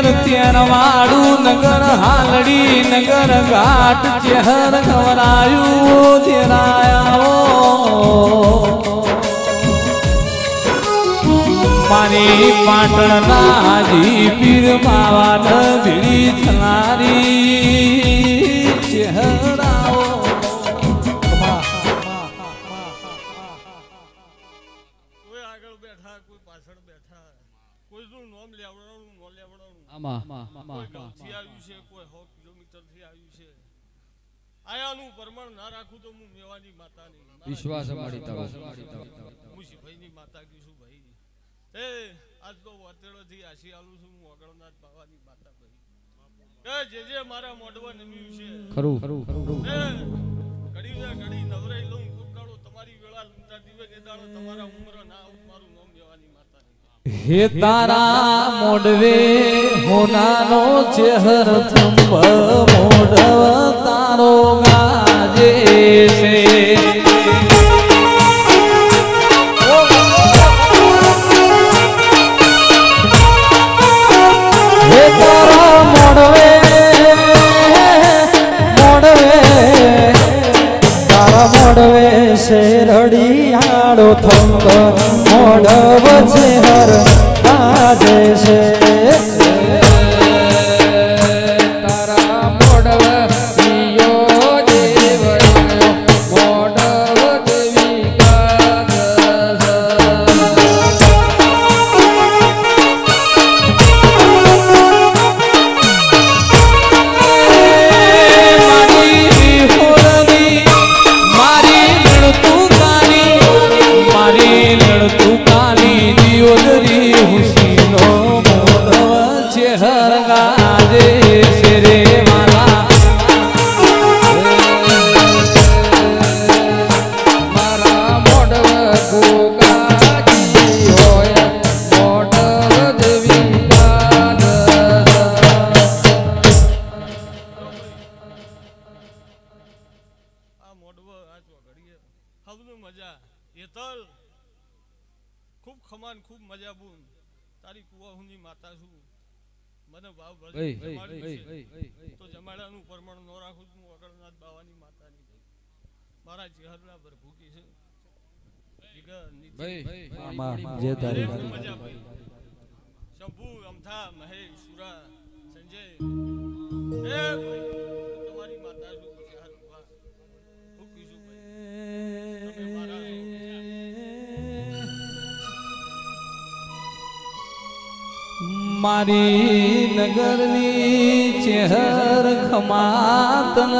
નગર તેરવાડું નગર હાલડી નગર ઘાટ ચહેર ખવરાયું તેરાયા મારી પાટણના હાજી પીર બાવા આમાં. કોઈ ગામથી આવ્યું છે કોઈ સો કિલોમીટરથી આવ્યું છે. આયાનું પ્રમાણ ના રાખું તો હું મેવાની માતાની વિશ્વાસ અમારી હું માતા ભાઈ. એ આજ તો વાતેડોથી આશી આલું છું હું અગળનાથ બાવાની માતા ભાઈ. કે જે જે મારા મોઢવા નમ્યું છે. ખરું. ખરું ઘડી ઘડી નવરાઈ લઉં કોક તમારી વેળા લૂંટા દીવે એ દાડો તમારા ઉમર ના આવું મારું નામ લેવાની માતાની હે તારા મોડવે હોનાનો ચહેર થંભ મોડવ તારો ગાજે છે. મોડવે શેરડિયાળો થંગ મોઢવ છે હર આજે છે હેતલ. ખૂબ ખમાન ખૂબ મજા બુન. તારી કુવાહુની માતા છું. મને ભાવ છે. તો જમાડાનું પ્રમાણ ન રાખું તો હું બાવાની માતાની ભાઈ મારા ચહેરના પર ભૂકી છે. શંભુ અમથા મહેશ સુરા સંજય. મારી નગરની ચહેર ખમાતન.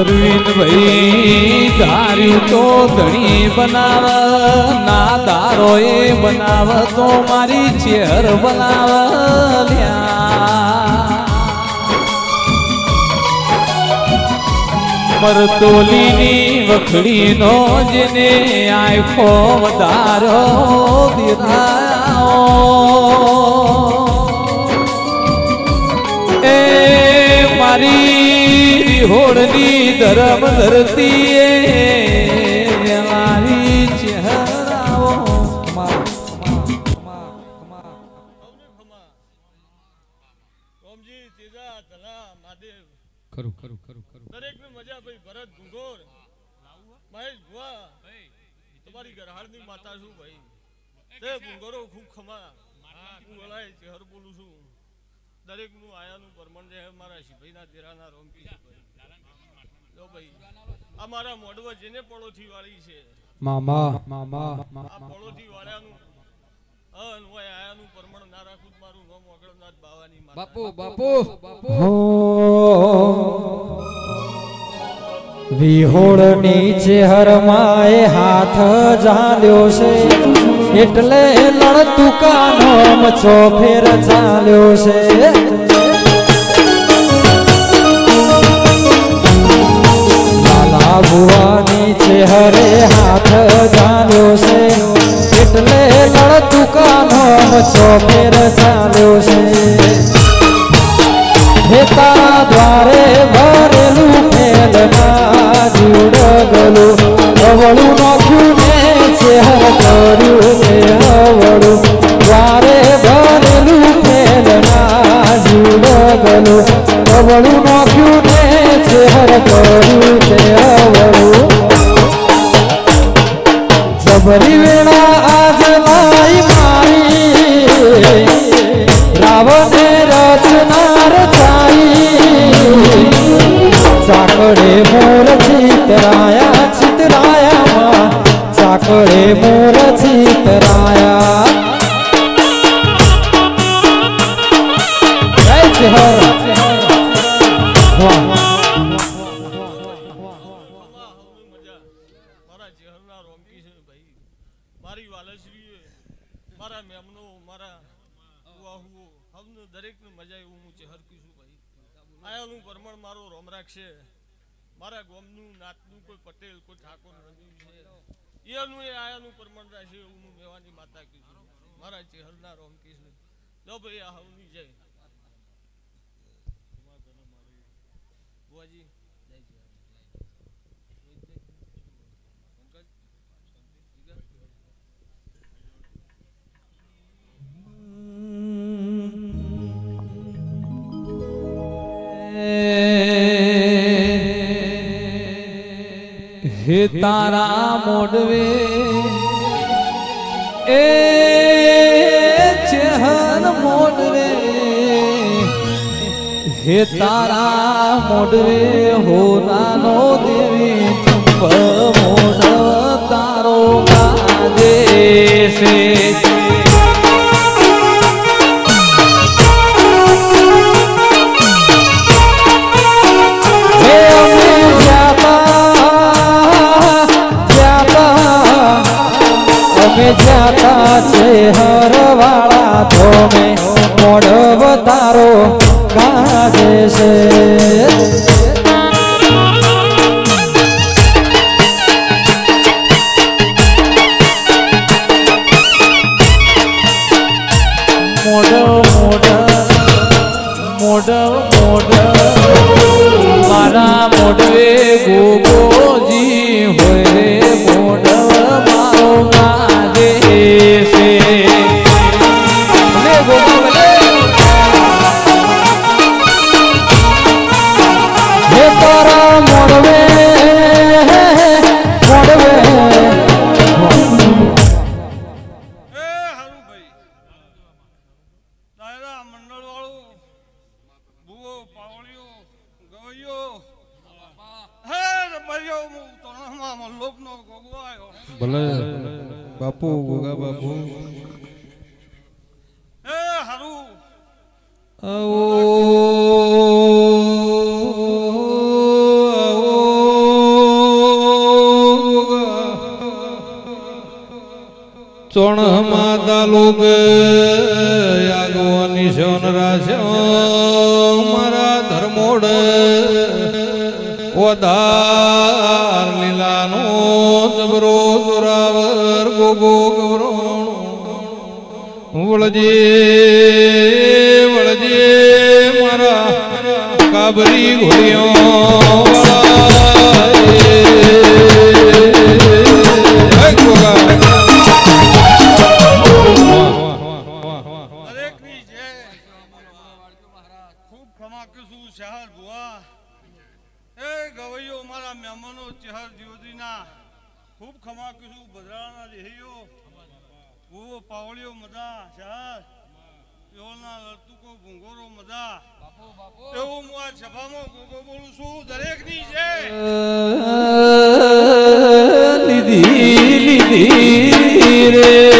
અરવિંદભાઈ, ધાર્યું તો ધણી બનાવ ના દારો એ બનાવ, તો મારી ચહેર બનાવ મરતોલીની વખડીનો જને આખો વધારો દીધા. એ મારી હોળની ધરમ ધરતી ખરું. ખરું ખરું ખરું દરેકને મજા ભાઈ ભરત ગુંગોર મહેશ ભુવા તમારી ગરહાળની માતા છું ભાઈ. તે ગુંગોરો ખૂબ ખમા. હું વલાય ચહેર બોલું છું. આયા આયાનું પરમણ છે મારા શિભાઈના દેરાના રોમકી ના ભાઈ. લો ભાઈ આ મારા મોડવા જેને પડોથી વાળી છે. મામા. મામા આ પડોથી વાળ્યાનું બાપુ બાપુ બાપુ. વિહોળ નીચે હરમાએ હાથ જાલ્યો છે. એટલે લડતું કાનો મચો ફેર ચાલ્યો છે. લાલા ભુવાની ચહેરે હાથ જાલ્યો છે. એટલે લડ દુકાનો છો ફેર ચાલ્યો છે. હે તારા દ્વારે ભરેલું ફેલ ના જુડો ગલું અવળું નોખ્યું ને છે હર કર્યું ને અવળું. દ્વારે ભરેલું ફેલ ના ગલું અવળું નોખ્યું ને છે કર્યું ને ચાકડે મોર ચિતરાયા ચિતરાયા ચાકડે મોર ચિતરાયા. મારા ચહેરના રોમકી છે ભાઈ. મારી વાલશ્રીએ મારા મેમનો મારા દરેક મજા એવું હું ચહેર કીશું ભાઈ. આયાનું પરમણ મારો રોમરાક છે. મારા ગોમનું નાતનું કોઈ પટેલ, કોઈ ઠાકોર નથી છે. એનું એ આયાનું પરમણ રાખશે એવું હું મેવાની માતા કીધું મારા ચહેરના રોમ કીશું લો ભાઈ, આ જય. બુઆજી હે તારા મોડવે. એ ચેહન મોડવે. હે તારા મોડવે, હો નાનો દેવી ચંપ મોઢ તારો ગાજે છે. ગાજે ભલે. બાપુ ગોગા બાપુ. એ હારું. ચોણ માતા લોક આગવાની સોન રાશ્યો મારા ધર્મોડ વધાર લીલાનો જબરો. જોરાવર ગોગો ગવરોણ વળજે વળજે મારા કાબરી ઘોડિયો ભુવા. એ ગવૈયો મારા મહેમાનો ચહેર જ્યોતિના ખૂબ ખમા કીધું ભદ્રાના દેહીઓ ભૂવો પાવળીઓ મદા શહર યોના લતુકો ભૂંગોરો મદા એવું હું આ સભામાં ગોગો બોલું છું, દરેકની છે લીધી લીધી રે.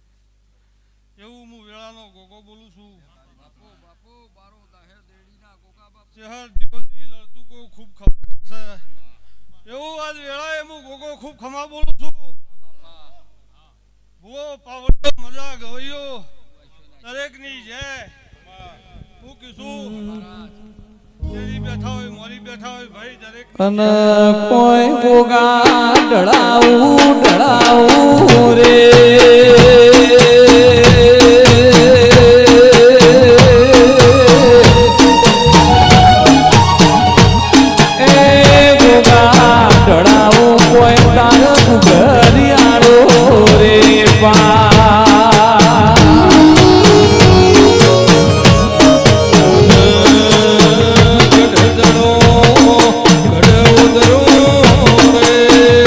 એવું હું વેળાનો ગોગો બોલું છું. ચહેર દિવસથી લડતું કો ખૂબ ખબર એવું આજ વેળાએ હું ગોગો ખૂબ ખમા બોલું છું. ભૂવો પાવડો મજા ગવૈયો દરેકની જય હું કીધું બેઠા હોય મોરી બેઠા હોય ભાઈ દરેક અને કોઈ ગોગા ઢળાવું ઢળાવું